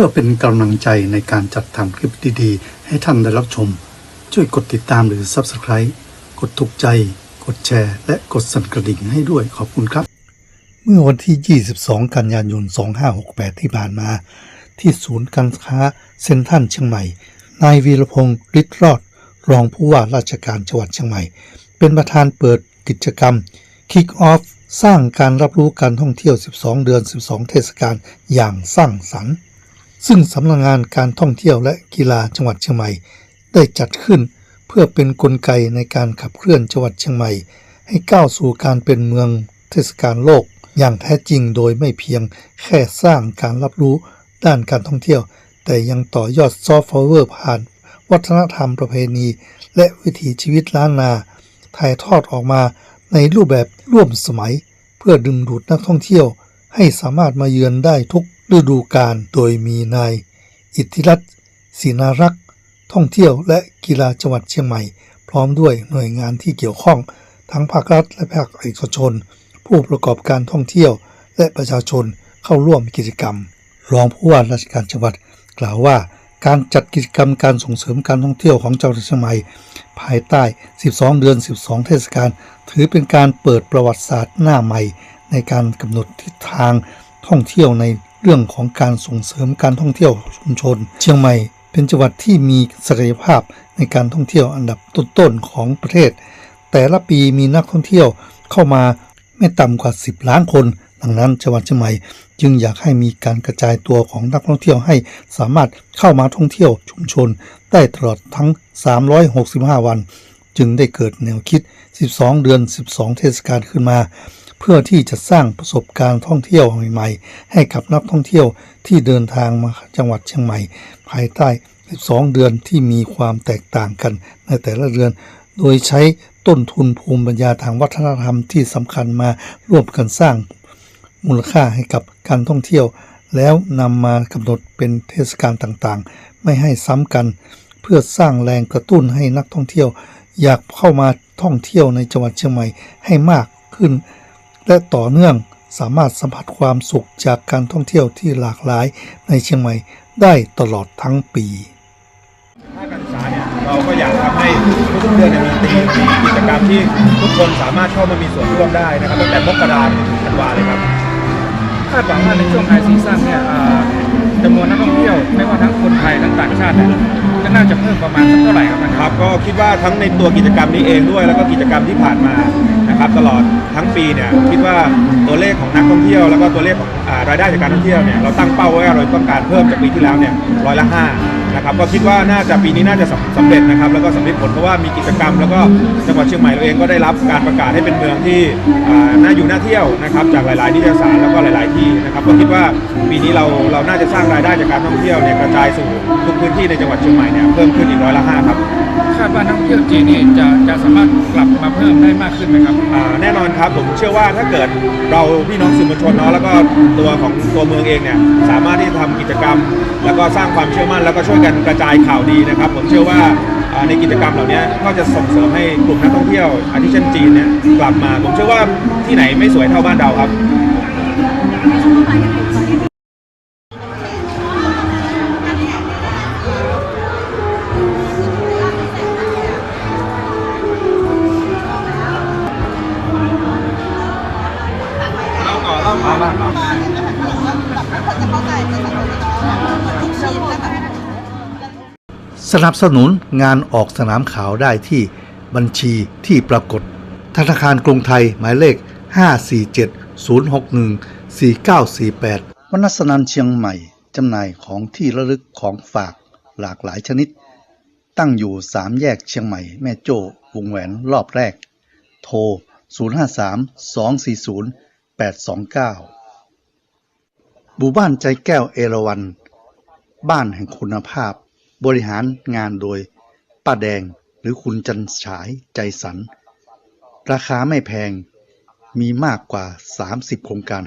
พื่อเป็นกำลังใจในการจัดทำคลิปดีๆ ให้ท่านได้รับชม ช่วยกดติดตามหรือ Subscribe กดถูกใจ กดแชร์ และกดสั่นกระดิ่งให้ด้วยขอบคุณครับ เมื่อวันที่ 22 กันยายน 2568 ที่ผ่านมา ที่ศูนย์การค้าเซ็นทรัลเชียงใหม่ นายวีรพงศ์ฤทธิ์รอด รองผู้ว่าราชการจังหวัดเชียงใหม่ เป็นประธานเปิดกิจกรรม Kick Off สร้างการรับรู้การท่องเที่ยว 12 เดือน 12 เทศกาลอย่างสร้างสรรค์ ซึ่งสำนักงานการท่องเที่ยวและกีฬาจังหวัดเชียงใหม่ ได้จัดขึ้นเพื่อเป็นนกลไกในการขับเคลื่อนจังหวัดเชียงใหม่ ให้ก้าวสู่การเป็นเมืองเทศกาลโลก อย่างแท้จริงโดยไม่เพียงแค่สร้างการรับรู้ด้านการท่องเที่ยว แต่ยังต่อยอดซอฟต์พาวเวอร์ผ่าน วัฒนธรรมประเพณี และวิถีชีวิตล้านนา ถ่ายทอดออกมาในรูปแบบร่วมสมัย เพื่อดึงดูดนักท่องเที่ยว ให้สามารถมาเยือนได้ทุก ฤดูกาลโดยมีนายอิทธิรัตน์ศรีนารักษ์ ท่องเที่ยวและกีฬาจังหวัดเชียงใหม่ พร้อมด้วยหน่วยงานที่เกี่ยวข้อง ทั้งภาครัฐและภาคเอกชน ผู้ประกอบการท่องเที่ยวและประชาชนเข้าร่วมกิจกรรม รองผู้ว่าราชการจังหวัดกล่าวว่าการจัดกิจกรรมการส่งเสริมการท่องเที่ยวของจังหวัดเชียงใหม่ ภายใต้ 12 เดือน 12 เทศกาลถือเป็นการเปิดประวัติศาสตร์หน้าใหม่ ในการกำหนดทิศทางท่องเที่ยวใน เรื่องของการส่งเสริมการท่องเที่ยวชุมชน เชียงใหม่เป็นจังหวัดที่มีศักยภาพในการท่องเที่ยวอันดับต้นๆของประเทศ แต่ละปีมีนักท่องเที่ยวเข้ามาไม่ต่ำกว่า 10 ล้านคน ดังนั้นจังหวัดเชียงใหม่จึงอยากให้มีการกระจายตัวของนักท่องเที่ยวให้สามารถเข้ามาท่องเที่ยวชุมชน ได้ตลอดทั้ง 365 วัน จึงได้เกิดแนวคิด 12 เดือน 12 เทศกาลขึ้นมา เพื่อที่จะสร้างประสบการณ์ท่องเที่ยวใหม่ๆ ให้กับนักท่องเที่ยวที่เดินทางมาจังหวัดเชียงใหม่ ภายใต้ 12 เดือนที่มีความแตกต่างกันในแต่ละเดือน โดยใช้ต้นทุนภูมิปัญญาทางวัฒนธรรมที่สำคัญมาร่วมกันสร้างมูลค่าให้กับการท่องเที่ยว แล้วนำมากำหนดเป็นเทศกาลต่างๆ ไม่ให้ซ้ำกัน เพื่อสร้างแรงกระตุ้นให้นักท่องเที่ยว อยากเข้ามาท่องเที่ยวในจังหวัดเชียงใหม่ให้มากขึ้น และต่อเนื่องสามารถสัมผัสความสุขจากการท่องเที่ยวที่หลากหลายในเชียงใหม่ได้ตลอดทั้งปีภาคการศึกษาเนี่ยเราก็อยากทำให้ทุกๆเดือนเนี่ยมีธีมมีกิจกรรมที่ทุกคนสามารถเข้ามามีส่วนร่วมได้นะครับตั้งแต่มกราคมถึงธันวาเลยครับคาดหวังว่าในช่วงไฮซีซั่นเนี่ยเอ่อ จำนวนนักท่องเที่ยวไม่ว่าทั้งคนไทยทั้งต่างชาติเนี่ยก็น่าจะเพิ่มประมาณสักเท่าไหร่ครับอาจานคครับบก็คิดว่าทั้งในตัวกิจกรรมนี้เองด้วย แล้วก็กิจกรรมที่ผ่านมานะครับตลอดทั้งปีเนี่ยคิดว่าตัวเลขของนักท่องเที่ยว แล้วก็ตัวเลขของอ่ารายได้จากการท่องเที่ยวเนี่ยเราตั้งเป้าไว้ว่าเราต้องการเพิ่มจากปีที่แล้วเนี่ยร้อยละห้า นะครับก็คิดว่าน่าจะปีนี้น่าจะสำเร็จนะครับแล้วก็สำเร็จผลเพราะว่ามีกิจกรรม แล้วก็จังหวัดเชียงใหม่เราเองก็ได้รับการประกาศให้เป็นเมืองที่น่าอยู่น่าเที่ยวนะครับจากหลายๆนิตยสารแล้วก็หลาย ๆ ที่นะครับก็คิดว่าปีนี้เราเราน่าจะสร้างรายได้จากการท่องเที่ยวเนี่ยกระจายสู่ทุกพื้นที่ในจังหวัดเชียงใหม่เนี่ยเพิ่มขึ้นอีกร้อยละห้าครับ คาดว่านักท่องเที่ยวจีนนี่จะจะสามารถกลับมาเพิ่มได้มากขึ้นไหมครับ อ่าแน่นอนครับผมเชื่อว่าถ้าเกิดเราพี่น้องสื่อมวลชนเนาะแล้วก็ตัวของตัวเมืองเองเนี่ยสามารถที่จะทำกิจกรรม แล้วก็สร้างความเชื่อมั่น แล้วก็ช่วยกันกระจายข่าวดีนะครับ ผมเชื่อว่าอ่าในกิจกรรมเหล่านี้ก็จะส่งเสริมให้กลุ่มนักท่องเที่ยวอาทิเช่นจีนเนี่ยกลับมา ผมเชื่อว่าที่ไหนไม่สวยเท่าบ้านเราครับ มามามาสนับสนุนงานออกสนามขาวได้ที่บัญชีที่ปรากฏ ธนาคารกรุงไทยหมายเลข 547-061-4948 วนัสนันเชียงใหม่ จำหน่ายของที่ระลึกของฝากหลากหลายชนิด ตั้งอยู่สามแยกเชียงใหม่ แม่โจ้วงแหวนรอบแรก โทร 053 240 829 บูบ้านใจแก้วเอราวัน บ้านแห่งคุณภาพ บริหารงานโดย ป้าแดงหรือคุณจันฉายใจสัน ราคาไม่แพงมีมากกว่า 30 โครงการ